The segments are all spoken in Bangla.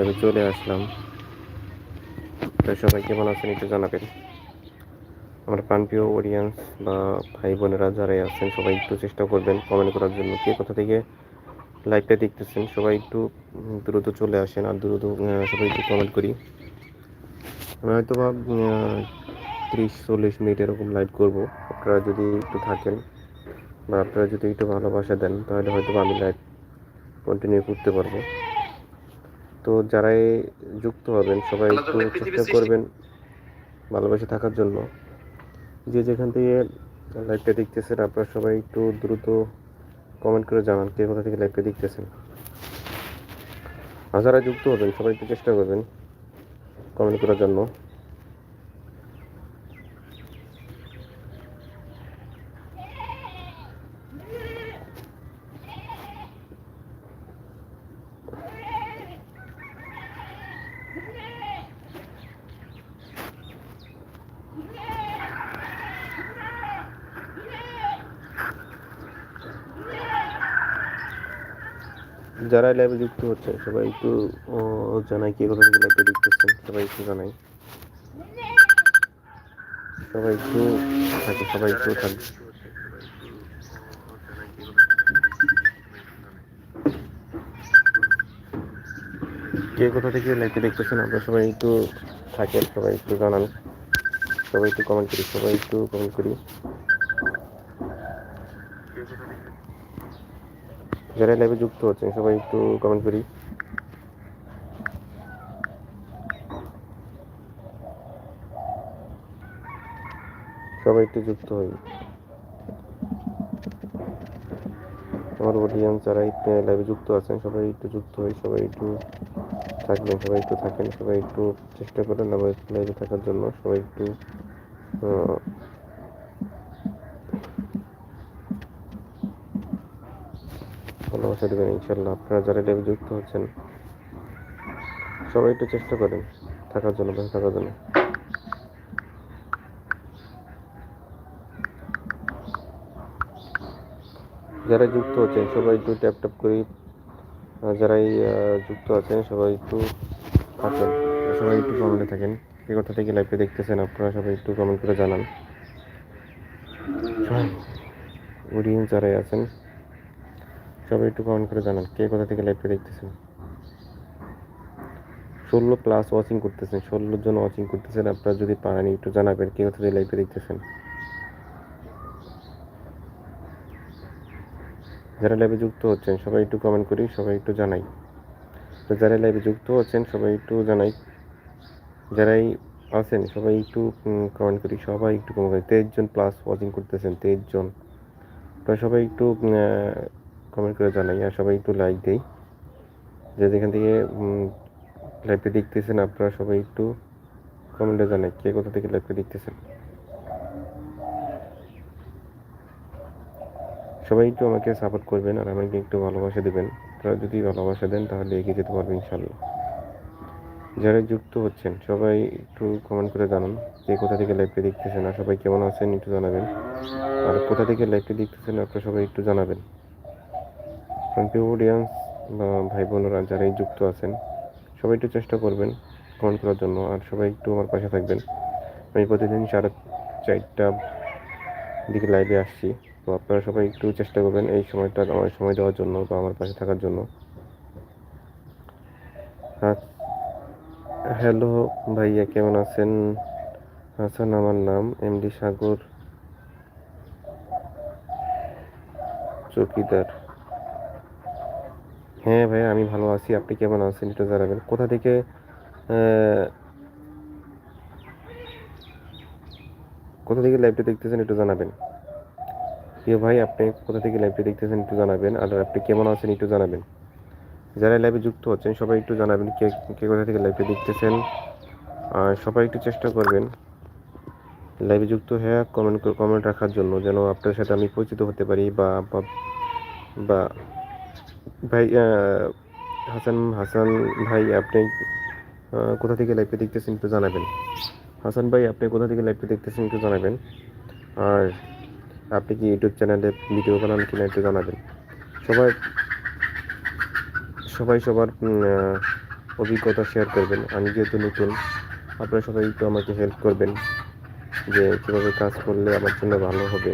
আমি চলে আসলাম। তো সবাই কেমন আছেন একটু জানাবেন। আমার প্রাণপ্রিয় অডিয়েন্স বা ভাই বোনেরা যারাই আছেন, সবাই একটু চেষ্টা করবেন কমেন্ট করার জন্য। কে কোথা থেকে লাইভটা দেখতেছেন, সবাই একটু দ্রুত চলে আসেন আর দ্রুত সবাই একটু কমেন্ট করি। আমি হয়তো বা ত্রিশ, চল্লিশ মিনিট এরকম লাইভ করব। আপনারা যদি একটু থাকেন বা আপনারা যদি একটু ভালোবাসা দেন, তাহলে হয়তো আমি লাইভ কন্টিনিউ করতে পারব। তো যারাই যুক্ত হবেন সবাই একটু চেষ্টা করবেন ভালোবাসে থাকার জন্য। যে যেখান থেকে লাইভটা দেখতেছেন আপনারা সবাই একটু দ্রুত কমেন্ট করে জানান কে কোথা থেকে লাইভটা দেখতেছেন। আর যারা যুক্ত হবেন সবাই একটু চেষ্টা করবেন কমেন্ট করার জন্য। যারা লাইভে যুক্ত হচ্ছে, সবাই একটু জানাই কে কোথা থেকে লাইভটা দেখতেছেন সবাই একটু জানাই। সবাই একটু থাকে, সবাই একটু থাকবে কে কোথা থেকে লাইভটা দেখতেছেন, আপনারা সবাই একটু থাকেন, সবাই একটু জানান। সবাই একটু কমেন্ট করি, সবাই একটু কমেন্ট করি। যারা লাইভে যুক্ত হচ্ছেন সবাই একটু কমেন্ট করি। সবাই একটু যুক্ত হই। আমার অডিয়েন্স যারা লাইভে যুক্ত আছেন, সবাই একটু যুক্ত হই, সবাই একটু থাকবেন, সবাই একটু থাকেন, সবাই একটু চেষ্টা করেন আমার লাইভে থাকার জন্য, সবাই একটু ভালোবাসা দেবেন ইনশাল্লাহ আপনারা যারা লাইভে যুক্ত হচ্ছেন, সবাই একটু চেষ্টা করেন থাকার জন্য ভালো থাকার জন্য। যারা যুক্ত হচ্ছেন, সবাই একটু ট্যাপ ট্যাপ করি যারাই যুক্ত আছেন, সবাই একটু থাকেন। সবাই একটু কমেন্টে থাকেন। কে কোথা থেকে লাইভে দেখতেছেন আপনারা? সবাই একটু কমেন্ট করে জানান। অডিয়েন্স যারাই আছেন সবাই একটু কমেন্ট করে জানান, কে কোথা থেকে লাইভটা দেখতেছেন? ষোলো প্লাস ওয়াচিং করতেছেন ষোলো জন ওয়াচিং করতেছেন, আপনারা যদি পারেন একটু জানাবেন কে কোথা থেকে লাইভটা দেখতেছেন। যারা লাইভে যুক্ত হচ্ছেন, সবাই একটু কমেন্ট করি, সবাই একটু জানাই। তো যারা লাইভে যুক্ত হচ্ছেন, সবাই একটু জানাই। যারাই আছেন, সবাই একটু কমেন্ট করি, সবাই একটু কমেন্ট করি। তেইশ জন প্লাস ওয়াচিং করতেছেন, তেইশ জন। তো সবাই একটু কমেন্ট করে জানাই আর সবাই একটু লাইক দেই। যে যেখান থেকে লাইভটা দেখতেছেন আপনারা সবাই একটু কমেন্টে জানাই কে কোথা থেকে লাইভটা দেখতেছেন। সবাই একটু আমাকে সাপোর্ট করবেন আর আমাকে একটু ভালোবাসা দেবেন। আপনারা যদি ভালোবাসা দেন তাহলে এগিয়ে যেতে পারব ইনশাল্লাহ যারা যুক্ত হচ্ছেন, সবাই একটু কমেন্ট করে জানান যে কোথা থেকে লাইভটা দেখতেছেন আর সবাই কেমন আছেন একটু জানাবেন। আর কোথা থেকে লাইভটা দেখতেছেন আপনারা সবাই একটু জানাবেন। প্রিয় বা ভাই বোনেরা যারাই যুক্ত আছেন, সবাই একটু চেষ্টা করবেন কমেন্ট করার জন্য। আর সবাই একটু আমার পাশে থাকবেন। আমি প্রতিদিন সাড়ে চারটা দিকে লাইভে আসছি। তো আপনারা সবাই একটু চেষ্টা করবেন এই সময়টা, আমার সময় দেওয়ার জন্য বা আমার পাশে থাকার জন্য। হ্যালো ভাইয়া, কেমন আছেন? হাসান আমার নাম এমডি সাগর। চৌকিদার। হ্যাঁ ভাই, আমি ভালো আছি। আপনি কেমন আছেন একটু জানাবেন? কোথা থেকে কোথা থেকে লাইভটা দেখতেছেন একটু জানাবেন। প্রিয় ভাই, আপনি কোথা থেকে লাইভটা দেখতেছেন একটু জানাবেন। আর আপনি কেমন আছেন একটু জানাবেন। যারা লাইভে যুক্ত হচ্ছেন সবাই একটু জানাবেন কে কে কোথা থেকে লাইভটা দেখতেছেন। আর সবাই একটু চেষ্টা করবেন লাইভে যুক্ত হয়ে কমেন্ট কমেন্ট রাখার জন্য, যেন আপনার সাথে আমি পরিচিত হতে পারি বা, বা- ভাই হাসান হাসান ভাই, আপনি কোথা থেকে লাইভটা দেখতেছেন একটু জানাবেন। হাসান ভাই, আপনি কোথা থেকে লাইভটা দেখতেছেন একটু জানাবেন। আর আপনি কি ইউটিউব চ্যানেলে ভিডিও বানান কিনা একটু জানাবেন। সবাই সবাই সবার অভিজ্ঞতা শেয়ার করবেন। আমি যেহেতু নতুন, আপনারা সবাই একটু আমাকে হেল্প করবেন যে কীভাবে কাজ করলে আমার জন্য ভালো হবে।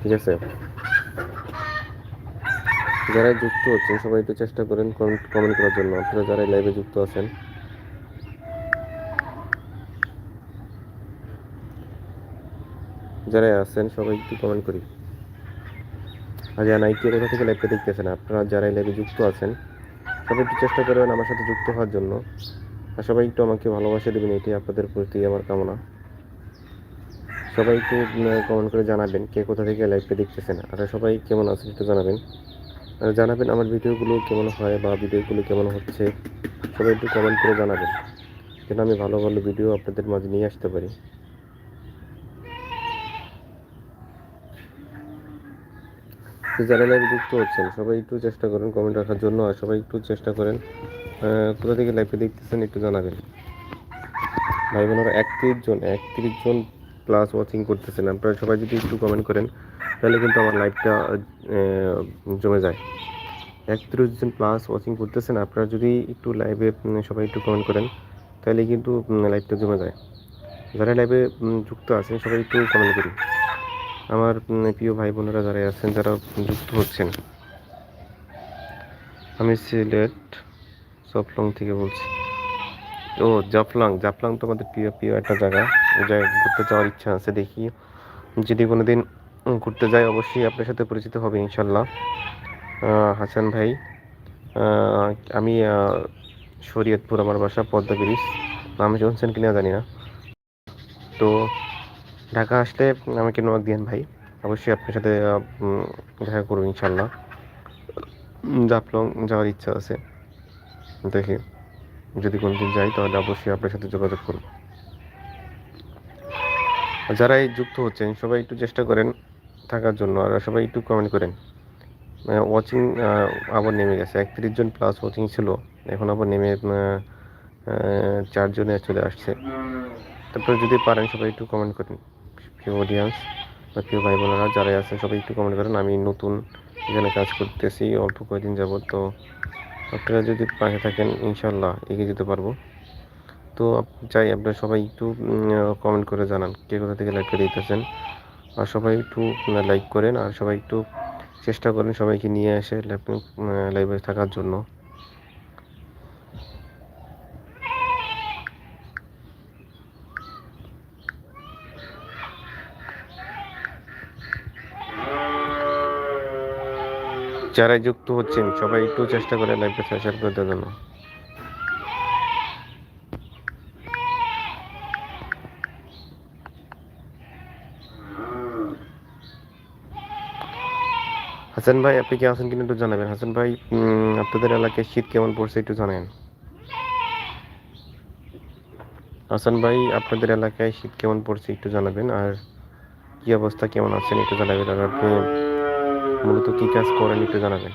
ঠিক আছে? যারা যুক্ত হচ্ছেন সবাই একটু চেষ্টা করেন কমেন্ট করার জন্য। আপনারা যারা লাইভে যুক্ত আছেন। যারা আছেন, সবাই একটু কমেন্ট করি। আর যারা নাইকি কোথা থেকে লাইভটা দেখতেছেন আপনারা যারা লাইভে যুক্ত আছেন, সবাই একটু চেষ্টা করবেন আমার সাথে যুক্ত হওয়ার জন্য। আর সবাই একটু আমাকে ভালোবাসা দেবেন এটি আপনাদের প্রতি আমার কামনা। সবাই একটু কমেন্ট করে জানাবেন কে কোথা থেকে লাইভটা দেখতেছেন। আর সবাই কেমন আছেন একটু জানাবেন। জানাবেন আমার ভিডিওগুলো কেমন হয় বা ভিডিওগুলো কেমন হচ্ছে। সবাই একটু কমেন্ট করে জানাবেন, যেন আমি ভালো ভালো ভিডিও আপনাদের মাঝে নিয়ে আসতে পারি। যারা লাইভে যুক্ত হচ্ছেন, সবাই একটু চেষ্টা করেন কমেন্ট রাখার জন্য, আর সবাই একটু চেষ্টা করেন কোথা থেকে লাইভে দেখতেছেন একটু জানাবেন। ভাই বোনেরা একত্রিশ জন একত্রিশ জন প্লাস ওয়াচিং করতেছেন, আপনারা সবাই যদি একটু কমেন্ট করেন তাহলে কিন্তু আমার লাইফটা জমে যায়। একত্রিশ জন প্লাস ওয়াচিং করতেছেন, আপনারা যদি একটু লাইভে সবাই একটু কমেন্ট করেন, তাহলে কিন্তু লাইভটা জমে যায়। যারা লাইভে যুক্ত আছেন, সবাই একটু কমেন্ট করি আমার প্রিয় ভাই বোনেরা যারা আছেন, যারা যুক্ত হচ্ছেন, আমি সিলেট সফলং থেকে বলছি। ও, জাফলং জাফলং তো আমাদের প্রিয় প্রিয় একটা জায়গা। ওই জায়গায় ঘুরতে যাওয়ার ইচ্ছা আছে, দেখি। যদি কোনো দিন ঘুরতে যাই, অবশ্যই আপনার সাথে পরিচিত হবে, ইনশাল্লাহ। হাসান ভাই আমি শরীয়তপুর, আমার বাসা পদ্মা ব্রিজ। নাম শুনছেন কিনা জানি না। তো ঢাকা আসলে আমাকে নোয়াক দিয়েন ভাই। অবশ্যই আপনার সাথে দেখা করব, ইনশাল্লাহ। জাফলং যাওয়ার ইচ্ছা আছে। দেখি, যদি কোনোদিন যাই, তাহলে অবশ্যই আপনার সাথে যোগাযোগ করব। যারা এই যুক্ত হচ্ছেন, সবাই একটু চেষ্টা করেন থাকার জন্য। আর সবাই একটু কমেন্ট করেন। ওয়াচিং আবার নেমে গেছে। একত্রিশ জন প্লাস ওয়াচিং ছিল। এখন আবার নেমে চারজনে চলে আসছে। তারপরে যদি পারেন সবাই একটু কমেন্ট করেন। প্রিয় অডিয়েন্স বা প্রিয় ভাই বোনেরা যারাই আছেন, সবাই একটু কমেন্ট করেন। আমি নতুন এখানে কাজ করতেছি, অল্প কয়েকদিন যাবত তো আপনারা যদি পাশে থাকেন ইনশাল্লাহ এগিয়ে যেতে পারব। তো চাই আপনারা সবাই একটু কমেন্ট করে জানান। কে কোথা থেকে করে দিতেছেন? আর সবাই একটু লাইক করেন আর সবাই একটু চেষ্টা করেন সবাইকে নিয়ে এসে লাইভে থাকার জন্য। যারা যুক্ত হচ্ছেন, সবাই একটু চেষ্টা করে লাইভে শেয়ার করে দেওয়ার জন্য। হাসান ভাই, আপনি কি আছেন কিনা একটু জানাবেন। হাসান ভাই আপনাদের এলাকায় শীত কেমন পড়ছে একটু জানেন? হাসান ভাই, আপনাদের এলাকায় শীত কেমন পড়ছে একটু জানাবেন, আর কি অবস্থা, কেমন আছেন একটু জানাবেন, আর আপনি মূলত কি কাজ করেন একটু জানাবেন।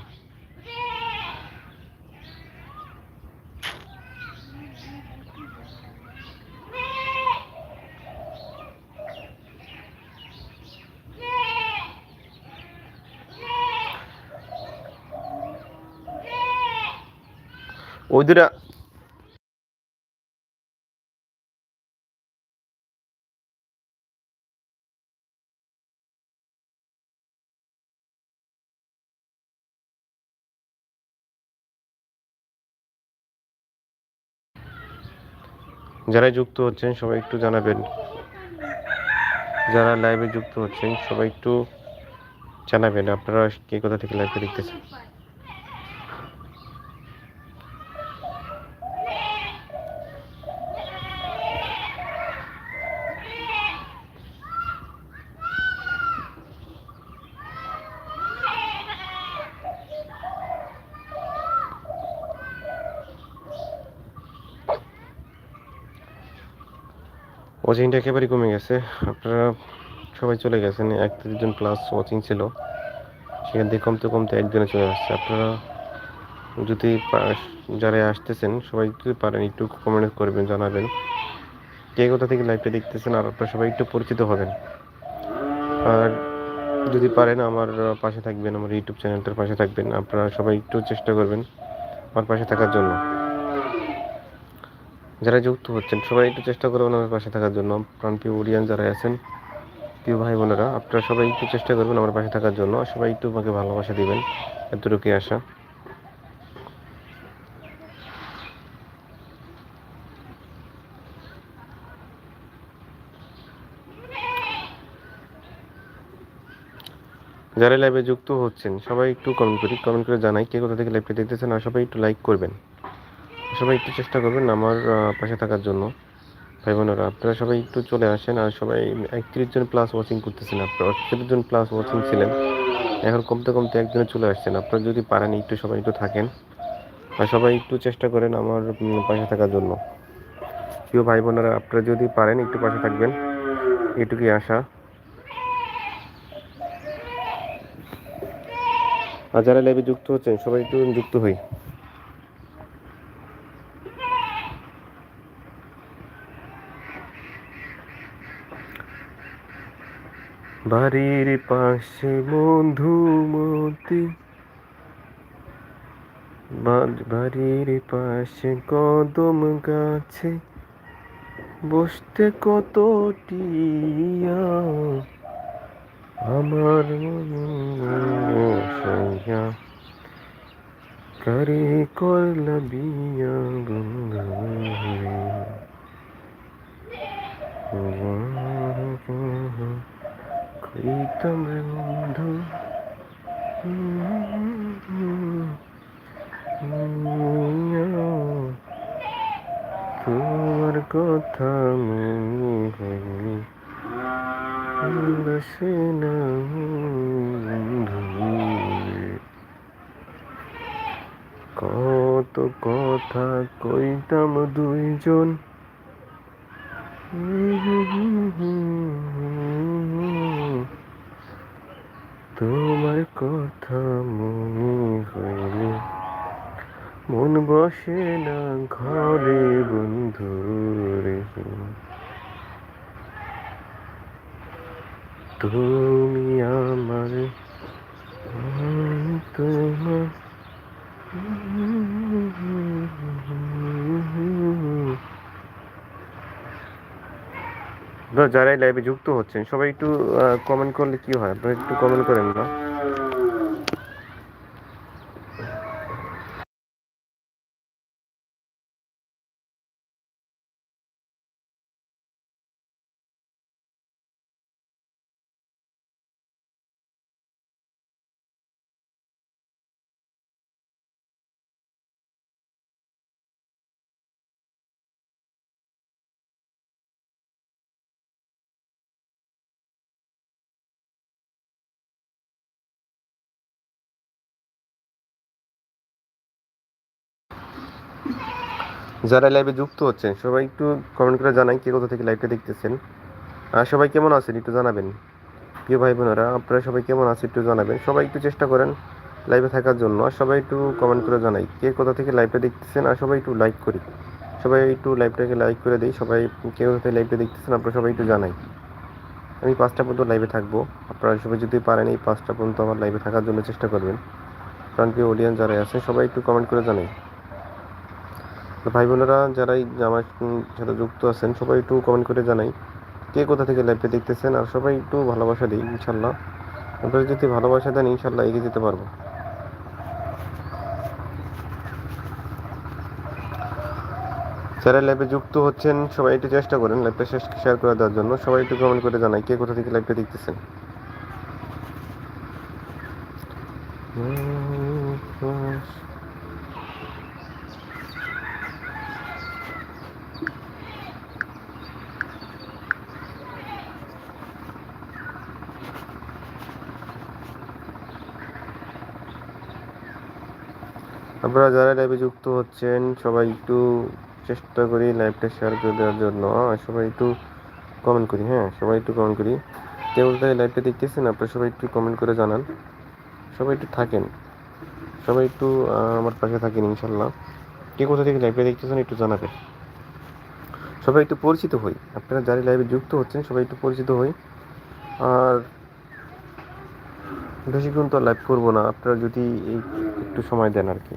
ওই যারা যুক্ত হচ্ছেন, সবাই একটু জানাবেন। যারা লাইভে যুক্ত হচ্ছেন, সবাই একটু জানাবেন, আপনারা কে কোথা থেকে লাইভে দেখতেছেন? ওয়াচিংটা একেবারেই কমে গেছে। আপনারা সবাই চলে গেছেন একত্রিশ দুজন প্লাস ওয়াচিং ছিল। সেখান থেকে কমতে কমতে একজনে চলে আসছে। আপনারা যদি যারা আসতেছেন, সবাই যদি পারেন, একটু কমেন্ট করবেন, জানাবেন। কে কোথা থেকে লাইভটা দেখতেছেন, আর আপনারা সবাই একটু পরিচিত হবেন। আর যদি পারেন, আমার পাশে থাকবেন, আমার ইউটিউব চ্যানেলটার পাশে থাকবেন। আপনারা সবাই একটু চেষ্টা করবেন আমার পাশে থাকার জন্য। যারা যুক্ত হচ্ছেন, সবাই একটু চেষ্টা করবেন আমার পাশে থাকার জন্য। প্রাণপ্রিয় ওরিয়ান যারা আছেন, প্রিয় ভাই বোনেরা, আপনারা সবাই একটু চেষ্টা করবেন আমার পাশে থাকার জন্য। সবাই একটু আমাকে ভালোবাসা দিবেন, এতটুকুই আশা। যারা লাইভে যুক্ত হচ্ছেন, সবাই একটু কমেন্ট করি। কমেন্ট করে জানাই কে কোথা থেকে লাইভটা দেখতেছেন, আর সবাই একটু লাইক করবেন। সবাই একটু চেষ্টা করবেন আমার পাশে থাকার জন্য। ভাই বোনেরা, আপনারা সবাই একটু চলে আসেন আর সবাই একত্রিশ জন প্লাস ওয়াচিং করতেছেন। আপনারা একত্রিশ জন প্লাস ওয়াচিং ছিলেন। এখন কমতে কমতে একজনে চলে আসছেন। আপনারা যদি পারেন একটু সবাই একটু থাকেন। আর সবাই একটু চেষ্টা করেন আমার পাশে থাকার জন্য। প্রিয় ভাই বোনেরা, আপনারা যদি পারেন একটু পাশে থাকবেন। এটুকুই আশা। আর যারা লাইভে যুক্ত হচ্ছেন, সবাই একটু যুক্ত হই। বাড়ির পাশে মধুমতি বাড়ির পাশে কদম গাছে বসতে কত টিয়া আমার সইয়া করে করলা বিয়া বন্ধু কইতাম রে বন্ধু। তোমার কথা মনে হয়নি বসে না কত কথা কইতাম দুইজন। তোমার কথা মনে হইলে মন বসে না ঘরে বন্ধু রে। তুমি আমার তোমার যারাই লাইভে যুক্ত হচ্ছেন, সবাই একটু কমেন্ট করলে কি হয়? আপনারা একটু কমেন্ট করেন না। যারা লাইভে যুক্ত হচ্ছেন, সবাই একটু কমেন্ট করে জানাই কে কোথা থেকে লাইভটা দেখতেছেন। আর সবাই কেমন আছেন একটু জানাবেন। প্রিয় ভাই বোনেরা আপনারা সবাই কেমন আছেন একটু জানাবেন। সবাই একটু চেষ্টা করেন লাইভে থাকার জন্য। আর সবাই একটু কমেন্ট করে জানাই কে কোথা থেকে লাইভটা দেখতেছেন, আর সবাই একটু লাইক করি। সবাই একটু লাইভটাকে লাইক করে দিই। সবাই কে কোথা থেকে লাইভটা দেখতেছেন, আপনারা সবাই একটু জানাই। আমি পাঁচটা পর্যন্ত লাইভে থাকব। আপনারা সবাই যদি পারেন এই পাঁচটা পর্যন্ত আমার লাইভে থাকার জন্য চেষ্টা করবেন। কারণ কি অডিয়েন্স যারা আছে সবাই একটু কমেন্ট করে জানাই। ভাই বোনেরা যারাই আমার সাথে যুক্ত আছেন, সবাই একটু কমেন্ট করে জানাই কে কোথা থেকে লাইভটা দেখতেছেন, আর সবাই একটু ভালোবাসা দিই ইনশাল্লাহ। আপনারা যদি ভালোবাসা দেন, ইনশাল্লাহ এগিয়ে যেতে পারব। যারা লাইভে যুক্ত হচ্ছেন, সবাই একটু চেষ্টা করেন লাইভটা শেষ শেয়ার করে দেওয়ার জন্য। সবাই একটু কমেন্ট করে জানাই কে কোথা থেকে লাইভটা দেখতেছেন। আপনারা যারা লাইভে যুক্ত হচ্ছেন, সবাই একটু চেষ্টা করি লাইভটা শেয়ার করে দেওয়ার জন্য। সবাই একটু কমেন্ট করি হ্যাঁ? সবাই একটু কমেন্ট করি। কেউ তাই লাইভটা দেখতেছেন, আপনারা সবাই একটু কমেন্ট করে জানান। সবাই একটু থাকেন। সবাই একটু আমার পাশে থাকেন ইনশাল্লাহ কে কোথা থেকে লাইভটা দেখতেছেন একটু জানাবেন। সবাই একটু পরিচিত হই। আপনারা যারা লাইভে যুক্ত হচ্ছেন, সবাই একটু পরিচিত হই। আর বেশিক্ষণ তো লাইভ করব না। আপনারা যদি একটু সময় দেন আর কি।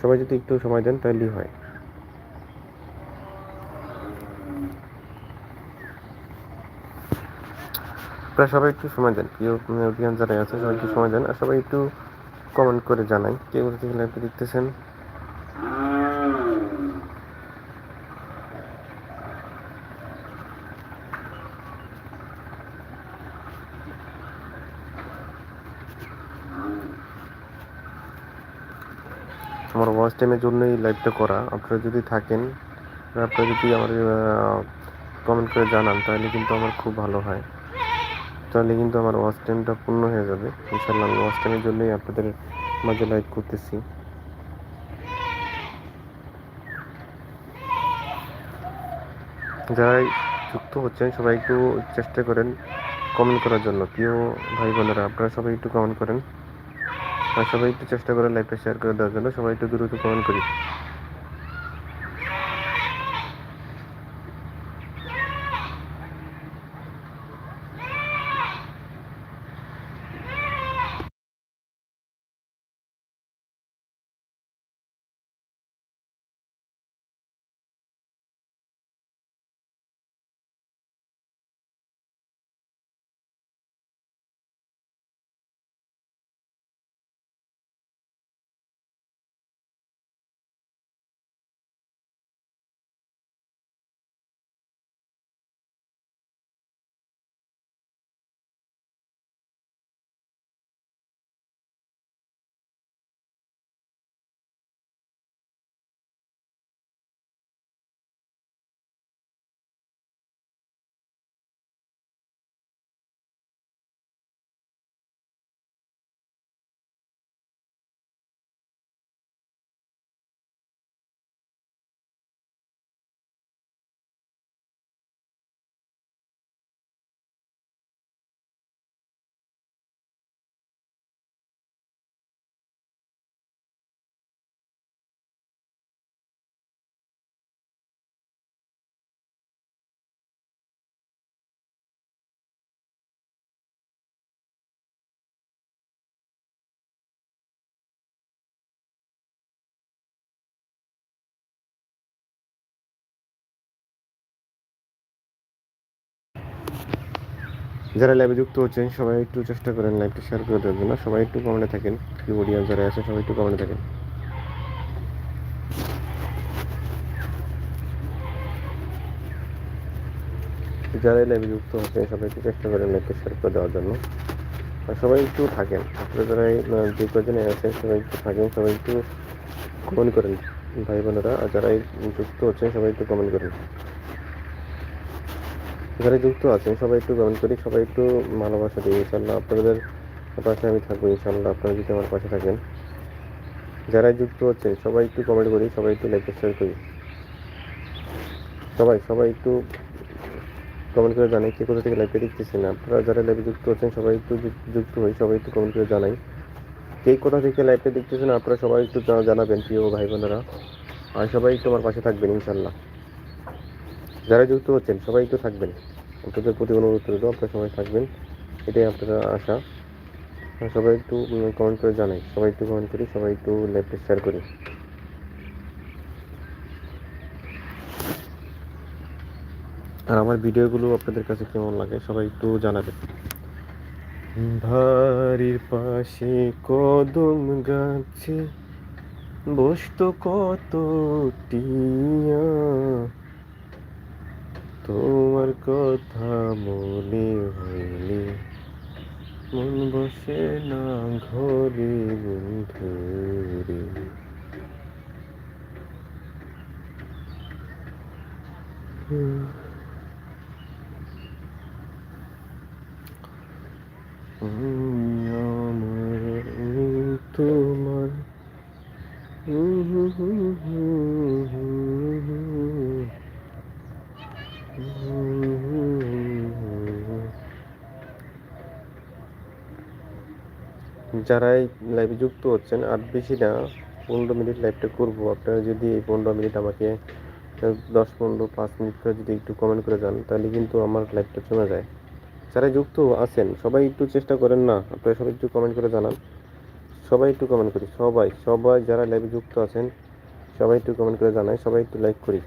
সবাই যদি একটু সময় দেন, তাহলেই হয়। আপনারা সবাই একটু সময় দেন। প্রিয় অভিযান যারা আছে, সবাই একটু সময় দেন। আর সবাই একটু কমেন্ট করে জানাই কে কোথা দেখতেছেন? ওয়াচ টাইমের জন্যই লাইভটা করা। আপনারা যদি থাকেন, আপনারা যদি আমার কমেন্ট করে জানান, তাহলে কিন্তু আমার খুব ভালো হয়। তাহলে কিন্তু আমার ওয়াচ টাইমটা পূর্ণ হয়ে যাবে। ইনশাল্লাহ আমি ওয়াচ টাইমের জন্যই আপনাদের মাঝে লাইভ করতেছি। যারাই যুক্ত হচ্ছেন, সবাই একটু চেষ্টা করেন কমেন্ট করার জন্য। প্রিয় ভাই বোনেরা আপনারা সবাই একটু কমেন্ট করেন। আর সবাই একটু চেষ্টা করে লাইভটা শেয়ার করে দেওয়ার জন্য সবাই একটু দ্রুত কমেন্ট করি। যারা লাইভে যুক্ত হচ্ছেন, সবাই একটু চেষ্টা করেন লাইভটা শেয়ার করে দেওয়ার জন্য। সবাই একটু কমেন্টে থাকেন অডিয়েন্স যারা আছে, সবাই একটু কমেন্টে থাকেন। যারা লাইভে যুক্ত হচ্ছে সবাই একটু চেষ্টা করেন লাইভটা শেয়ার করে দেওয়ার জন্য। আর সবাই একটু থাকেন, আপনারা যারা যে কজনে আছেন, সবাই একটু থাকেন, সবাই একটু কমেন্ট করেন ভাই বোনেরা আর যারা যুক্ত হচ্ছেন, সবাই একটু কমেন্ট করেন। যারা যুক্ত আছেন সবাই একটু কমেন্ট করি, সবাই একটু ভালোবাসা দিই। ইনশাল্লাহ আপনাদের পাশে আমি থাকব ইনশাল্লাহ আপনারা যদি আমার পাশে থাকেন। যারা যুক্ত হচ্ছেন, সবাই একটু কমেন্ট করি, সবাই একটু লাইক শেয়ার করি। সবাই সবাই একটু কমেন্ট করে জানাই কে কোথা থেকে লাইভে দেখতেছেন। আপনারা যারা লাইভে যুক্ত হচ্ছেন, সবাই একটু যুক্ত হই, সবাই একটু কমেন্ট করে জানাই। কে কোথা থেকে লাইভটা দেখতেছেন, আপনারা সবাই একটু জানাবেন, প্রিয় ভাই বোনেরা আর সবাই একটু আমার পাশে থাকবেন ইনশাল্লাহ যারা যুক্ত হচ্ছেন সবাই একটু থাকবেন। আপনাদের প্রতি অনুরোধ রইল, আপনারা সবাই থাকবেন। এটাই আপনাদের আশা। সবাই একটু কমেন্ট করে জানাই। সবাই একটু কমেন্ট করি, সবাই একটু লাইভটা শেয়ার করি। আর আমার ভিডিওগুলো আপনাদের কাছে কেমন লাগে, সবাই একটু জানাবেন। ভারির পাশে কদম গাছে বসতো কত টিয়া তোমার কথা মনে হইলে মন বসে না ঘরে বন্ধুরে। তুমি আমার আমি তোমার যারা এই লাইভে যুক্ত হচ্ছেন, আর বেশি না, পনেরো মিনিট লাইভটা করব। আপনারা যদি এই পনেরো মিনিট আমাকে দশ, পনেরো, পাঁচ মিনিট করে যদি একটু কমেন্ট করে যান, তাহলে কিন্তু আমার লাইভটা চলে যায়। যারা যুক্ত আছেন, সবাই একটু চেষ্টা করেন না, আপনারা সবাই একটু কমেন্ট করে জানান। সবাই একটু কমেন্ট করি, সবাই সবাই যারা লাইভে যুক্ত আছেন, সবাই একটু কমেন্ট করে জানাই, সবাই একটু লাইক করি।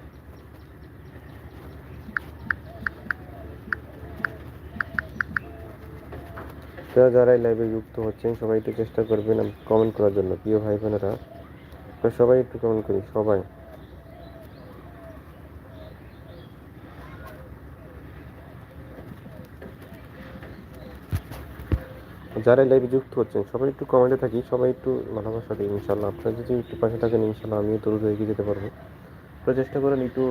আপনারা যারাই লাইভে যুক্ত হচ্ছেন, সবাই একটু চেষ্টা করবেন কমেন্ট করার জন্য, প্রিয় ভাই বোনেরা সবাই একটু কমেন্ট করি, সবাই। যারা লাইভে যুক্ত হচ্ছেন, সবাই একটু কমেন্টে থাকি, সবাই একটু ভালোবাসা দিই ইনশাল্লাহ। আপনারা যদি একটু পাশে থাকেন, ইনশাল্লাহ আমিও তরুদ এগিয়ে যেতে পারব। তো চেষ্টা করেন একটু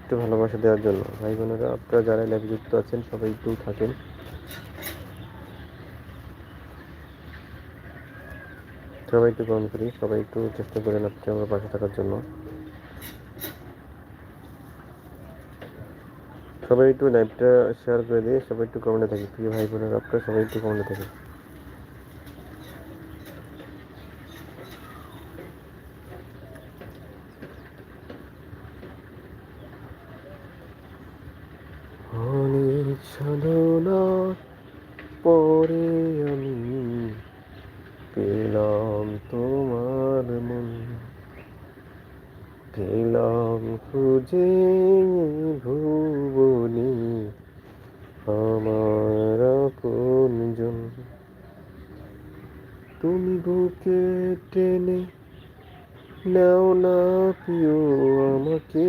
একটু ভালোবাসা দেওয়ার জন্য। ভাই বোনেরা আপনারা যারা লাইভে যুক্ত আছেন, সবাই একটু থাকেন। সবাই একটু গ্রহণ করি, সবাই একটু চেষ্টা করে আপনি আমার পাশে থাকার জন্য। সবাই একটু লাইভটা শেয়ার করে দিয়ে সবাই একটু কমেন্টে থাকি, প্রিয় ভাই বোনের আপনারা সবাই একটু কমেন্টে থাকি অনেক সাধনার পরে আমি পেলাম তোমার মন পেলাম খুঁজে ভুবনি আমার আপনজন তুমি বুকে টেনে নাও না প্রিয় আমাকে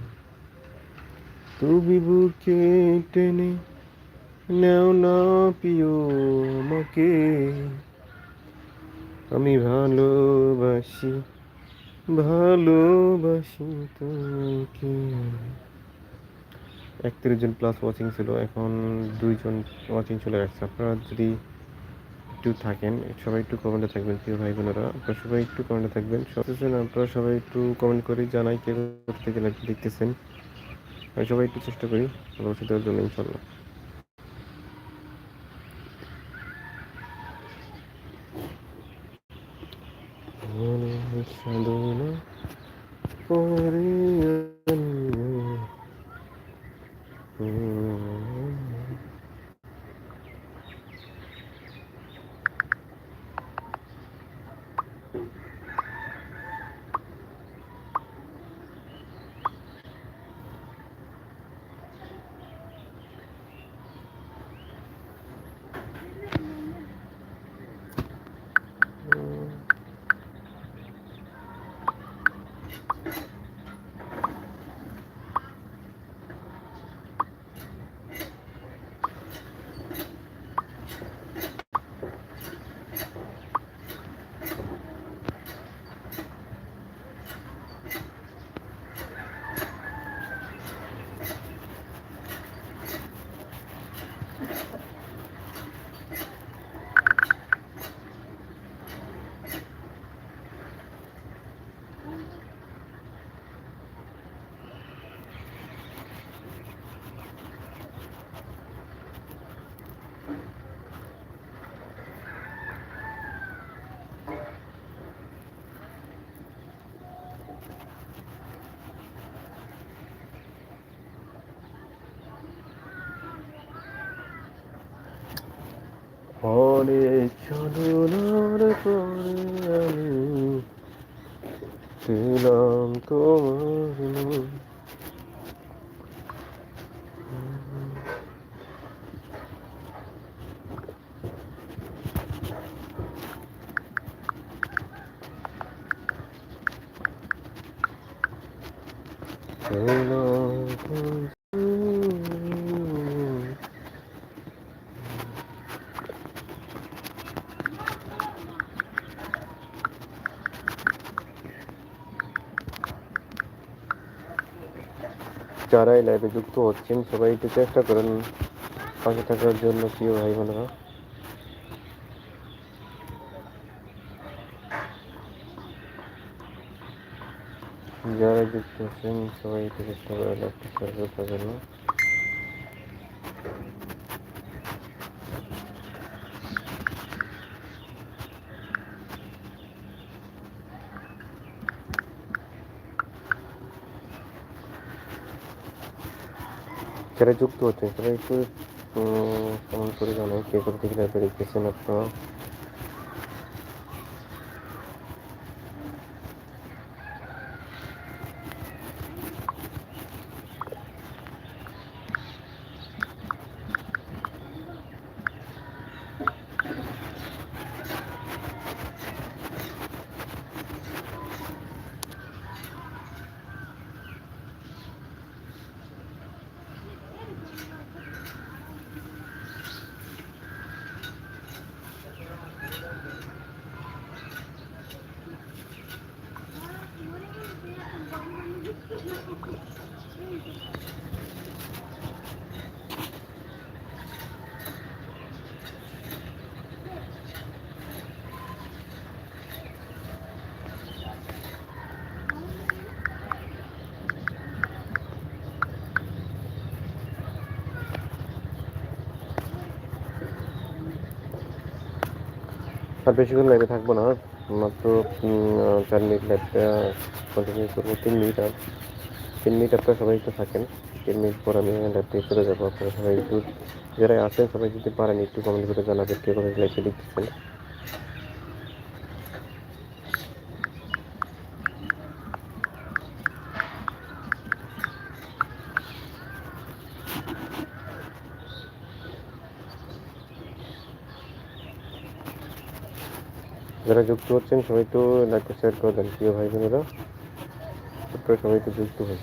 তুমি বুকে টেনে নেও না পিও আমাকে। আমি ভালোবাসি ভালোবাসি তোমাকে। একত্রিশ জন প্লাস ওয়াচিং ছিল, এখন দুইজন ওয়াচিং চলে আসছে আপনারা যদি একটু থাকেন, সবাই একটু কমেন্টে থাকবেন, প্রিয় ভাই বোনেরা আপনারা সবাই একটু কমেন্টে থাকবেন। সচেতন আপনারা সবাই একটু কমেন্ট করে জানাই কে লাইভ দেখতেছেন। আমি সবাই একটু চেষ্টা করি ভালোবাসা দেওয়ার জন্য ইনশাল্লাহ সাধনা পরে আমি অনেক সাধনার পরে আমি ছিলাম তোমার মন। ছিলাম যারাই লাইভে যুক্ত হচ্ছেন সবাই একটু চেষ্টা করেন পাশে থাকার জন্য, প্রিয় ভাই বোনেরা। যারা যুক্ত হচ্ছেন সবাই একটু চেষ্টা করেন লাইভটা শেয়ার করতে জন্য যারা যুক্ত হচ্ছে তারা একটু কমেন্ট করে জানাই কে কোথা থেকে লাইভে আর বেশিক্ষণ লাইভে থাকব না, মাত্র চার মিনিট লাইভটা কন্টিনিউ করব, তিন মিনিট আর। তিন মিনিট আপনারা সবাই একটু থাকেন, তিন মিনিট পর আমি লাইভ থেকে চলে যাব, আপনারা সবাই একটু যারা আছেন, সবাই যদি পারেন একটু কমেন্ট করে জানাবেন কে কোথায় লাইভে দেখতেছেন যারা যুক্ত হচ্ছেন, সবাই তো লাইক শেয়ার করে দেন, প্রিয় ভাই বোনেরা সবাই তো যুক্ত হন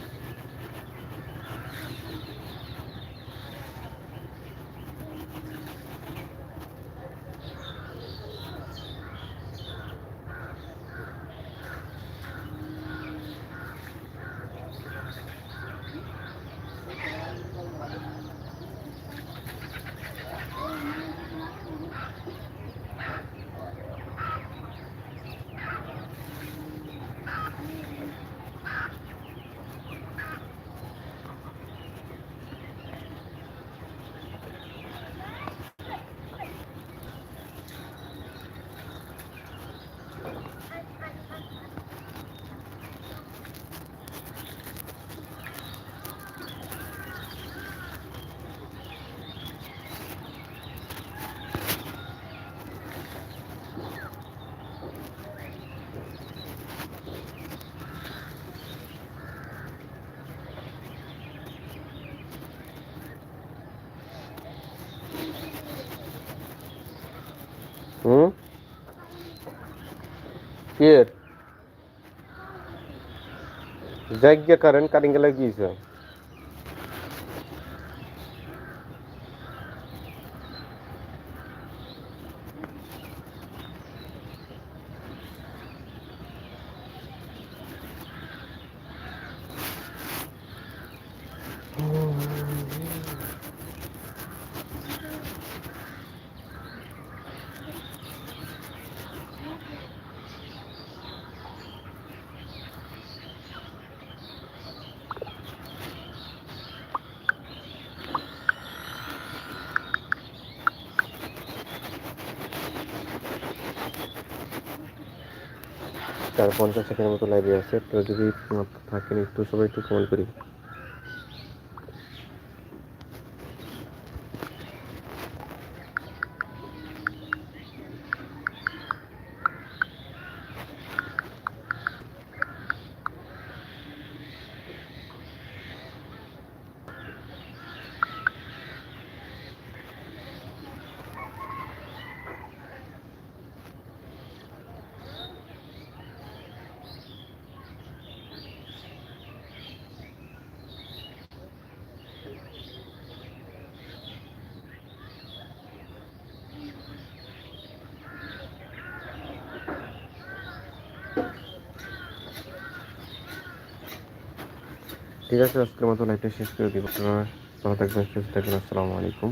হুম? কিয়ের জায়গা কারেন্ট কাটিং গেলে গিয়েছে চার পঞ্চাশ সেকেন্ডের মতো লাইভে আছে। তো যদি থাকেন একটু সবাই একটু কমেন্ট করি। ঠিক আছে, আজকের মতো লাইভটা শেষ করে দিব। আপনারা ভালো থাকবেন, সুস্থ থাকবেন, আসসালামু আলাইকুম।